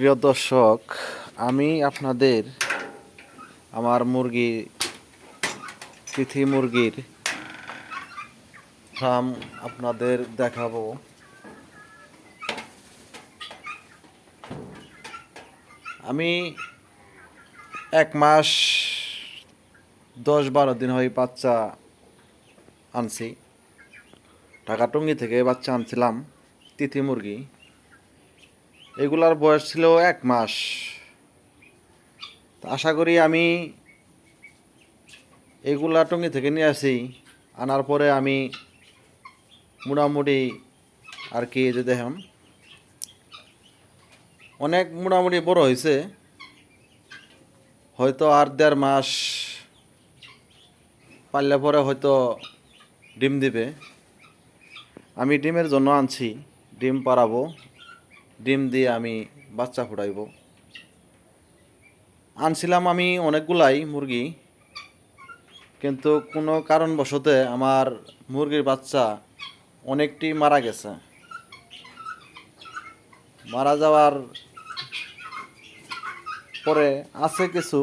প্রিয় দর্শক, আমি আপনাদের আমার মুরগি, তিথি মুরগির ফার্ম আপনাদের দেখাবো। আমি এক মাস দশ বারো দিন হয় বাচ্চা আনছি। ঢাকাটঙ্গি থেকে বাচ্চা আনছিলাম, তিথি মুরগি। এগুলার বয়স ছিল এক মাস। আশা করি আমি এগুলা টঙ্গি থেকে নিয়ে আসি। আনার পরে আমি মোটামুটি আর কি যে দেখেন, অনেক মোটামুটি বড় হয়েছে। হয়তো আর দেড় মাস পারলে পরে হয়তো ডিম দিবে। আমি ডিমের জন্য আনছি, ডিম পাড়াবো। ডিম দিয়ে আমি বাচ্চা ফুটাইব। আনছিলাম আমি অনেকগুলাই মুরগি, কিন্তু কোনো কারণবশতে আমার মুরগির বাচ্চা অনেকটি মারা গেছে। মারা যাওয়ার পরে আছে কিছু,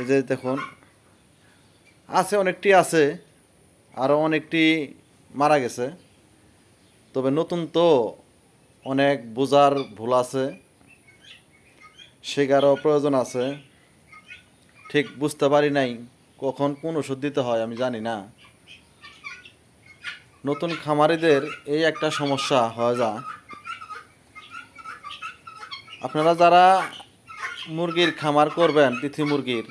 এই যে দেখুন, আছে অনেকটি আছে, আরও অনেকটি মারা গেছে। তবে নতুন তো অনেক বোঝার ভুল আছে শেখারও প্রয়োজন আছে। ঠিক বুঝতে পারি নাই কখন কোন ওষুধ দিতে হয়, আমি জানি না। নতুন খামারিদের এই একটা সমস্যা হয়ে যা। আপনারা যারা মুরগির খামার করবেন, তিথি মুরগির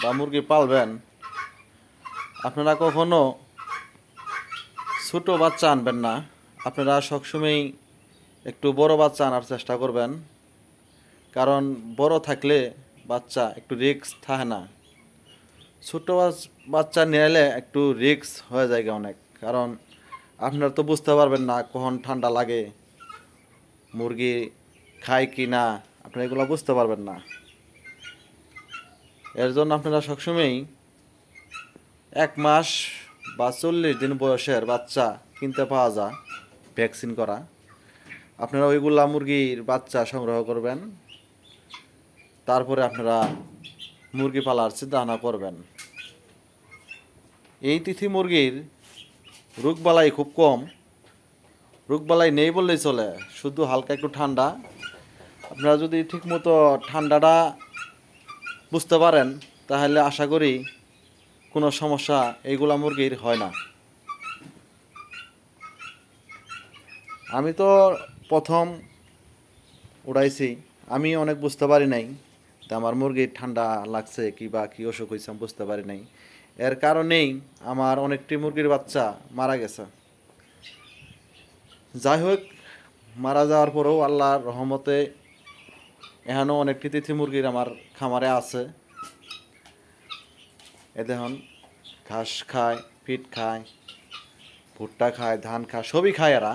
বা মুরগি পালবেন, আপনারা কখনো ছোটো বাচ্চা আনবেন না। আপনারা সবসময়ই একটু বড় বাচ্চা আনার চেষ্টা করবেন। কারণ বড় থাকলে বাচ্চা একটু রিক্স থাকে না। ছোট বাচ্চা নিয়ে একটু রিক্স হয়ে যায় অনেক। কারণ আপনারা তো বুঝতে পারবেন না কখন ঠান্ডা লাগে, মুরগি খায় কি না, আপনারা এগুলো বুঝতে পারবেন না। এর জন্য আপনারা সবসময়ই এক মাস বা চল্লিশ দিন বয়সের বাচ্চা কিনতে পাওয়া যায়, ভ্যাকসিন করা। আপনারা ওইগুলা মুরগির বাচ্চা সংগ্রহ করবেন। তারপরে আপনারা মুরগি পালার ভাবনা করবেন। এই তিথি মুরগির রোগবালাই খুব কম। রোগবালাই নেই বললেই চলে, শুধু হালকা একটু ঠান্ডা। আপনারা যদি ঠিকমতো ঠান্ডাটা বুঝতে পারেন, তাহলে আশা করি কোনো সমস্যা এইগুলা মুরগির হয় না। আমি তো প্রথম উড়াইছি। আমি অনেক বুঝতে পারি নাই তা আমার মুরগির ঠান্ডা লাগছে কি বা কী অসুখ হয়েছে আমি বুঝতে পারি নাই। এর কারণেই আমার অনেকটি মুরগির বাচ্চা মারা গেছে। যাই হোক, মারা যাওয়ার পরেও আল্লাহর রহমতে এখানেও অনেকটি তিথি মুরগির আমার খামারে আছে। এ দেখুন, ঘাস খায় ফিট খায়, ভুট্টা খায়, ধান খায়, সবই খায় এরা।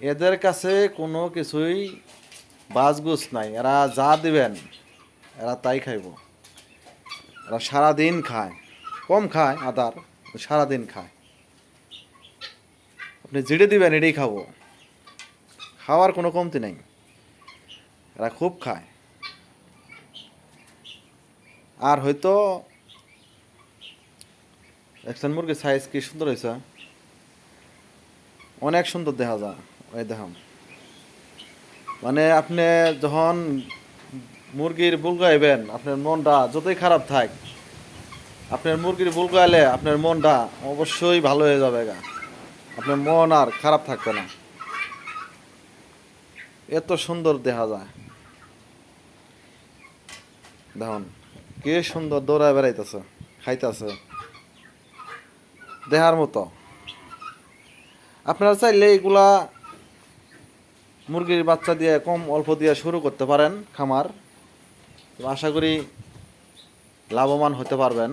এদের কাছে কোনো কিছুই বাজগুস নাই। এরা যা দিবেন, এরা তাই খাইব। এরা সারাদিন খায়, কম খায় আদার সারাদিন খায়। আপনি জিড়ে দিবেন, এটাই খাব। খাওয়ার কোনো কমতি নেই। এরা খুব খায়। আর হয়তো একজন মুরগির সাইজ কি সুন্দর হয়েছে অনেক সুন্দর দেখা যায়। ওই দেখাম মানে আপনি যখন মুরগির বুল গাইবেন, আপনার মনটা যতই খারাপ থাক, আপনার মুরগির বুল গাইলে আপনার মনটা অবশ্যই ভালো হয়ে যাবে গা। আপনার মন আর খারাপ থাকবে না। এত সুন্দর দেখা যায়। দেখুন, কে সুন্দর দৌড়ায় বেড়াইতেছে, খাইতেছে। দেহার মতো। আপনারা চাইলে এগুলা মুরগির বাচ্চা দিয়ে কম অল্প দিয়ে শুরু করতে পারেন খামার। তো আশা করি লাভবান হতে পারবেন,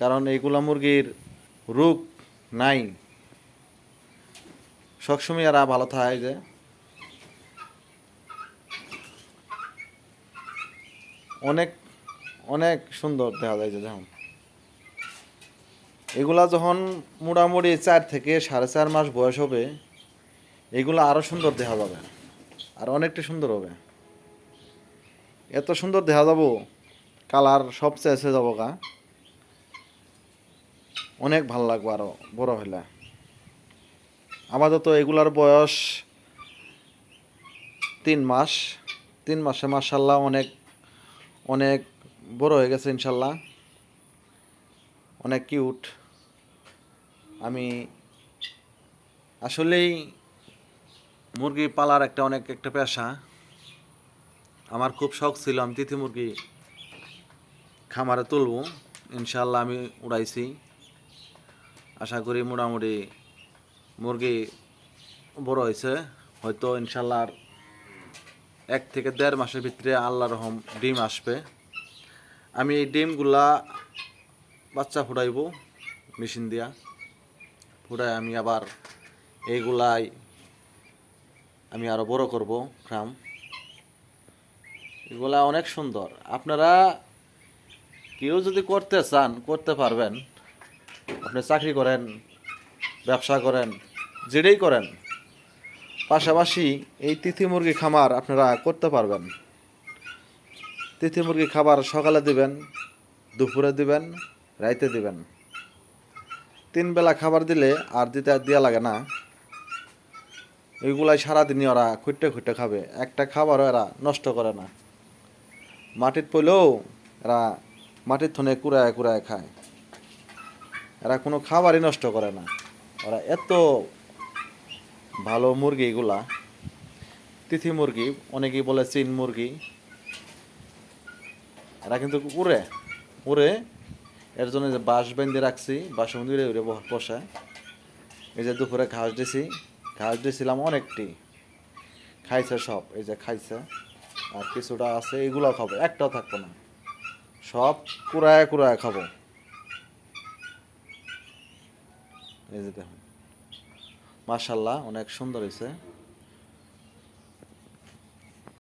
কারণ এইগুলা মুরগির রোগ নাই। সবসময় এরা ভালো থাকে যে। অনেক অনেক সুন্দর দেখা যায় যে দেখুন। এগুলা যখন মোটামুটি চার থেকে সাড়ে চার মাস বয়স হবে, এগুলো আরও সুন্দর দেখা যাবে। আর অনেকটা সুন্দর হবে। এত সুন্দর দেখা যাব, কালার সব চেয়েছে যাব গা। অনেক ভালো লাগবো আরও বড় হইলে। আমাদের তো এগুলার বয়স তিন মাস। তিন মাসে মাসাল্লাহ অনেক অনেক বড় হয়ে গেছে ইনশাল্লাহ অনেক কিউট আমি আসলেই মুরগি পালার একটা অনেক একটা পেশা। আমার খুব শখ ছিল, আমি তিথি মুরগি খামারে তুলবো। ইনশাল্লাহ আমি উড়াইছি। আশা করি মোটামুটি মুরগি বড় হয়েছে। হয়তো ইনশাল্লাহ এক থেকে দেড় মাসের ভিতরে আল্লাহ রহম ডিম আসবে। আমি এই ডিমগুলা বাচ্চা ফুটাইব, মেশিন দিয়া। ফুটাই আমি আবার এইগুলাই আমি আরও বড় করব ফার্ম এগুলা অনেক সুন্দর। আপনারা কেউ যদি করতে চান, করতে পারবেন। আপনি চাকরি করেন, ব্যবসা করেন, যেটাই করেন, পাশাপাশি এই তিথি মুরগি খামার আপনারা করতে পারবেন। তিথি মুরগি খাবার সকালে দিবেন, দুপুরে দিবেন, রাইতে দিবেন। তিন বেলা খাবার দিলে আর দিতে দেওয়া লাগে না। এইগুলাই সারাদিনই ওরা খুঁটে খুঁটে খাবে। একটা খাবারও এরা নষ্ট করে না। মাটির পইলেও এরা মাটির থনে কুড়ায় কুড়ায় খায়। এরা কোনো খাবারই নষ্ট করে না। ওরা এত ভালো মুরগি এগুলা। তিথি মুরগি, অনেকেই বলে চীন মুরগি। এরা কিন্তু উড়ে উড়ে এর জন্য যে বাঁশ বেঁধে রাখছি, বাঁশ মন্দিরে উড়ে ব- বসে। এই যে দুপুরে ঘাস দিছি। ঘাস দিয়েছিলাম অনেকটি। খাইছে সব, এই যে খাইছে। আর কিছুটা আছে, এগুলো খাব, একটাও থাকব না। সব কুড়ায় কুড়ায় খাব। এই যে দেখুন। মার্শাল্লাহ অনেক সুন্দর হয়েছে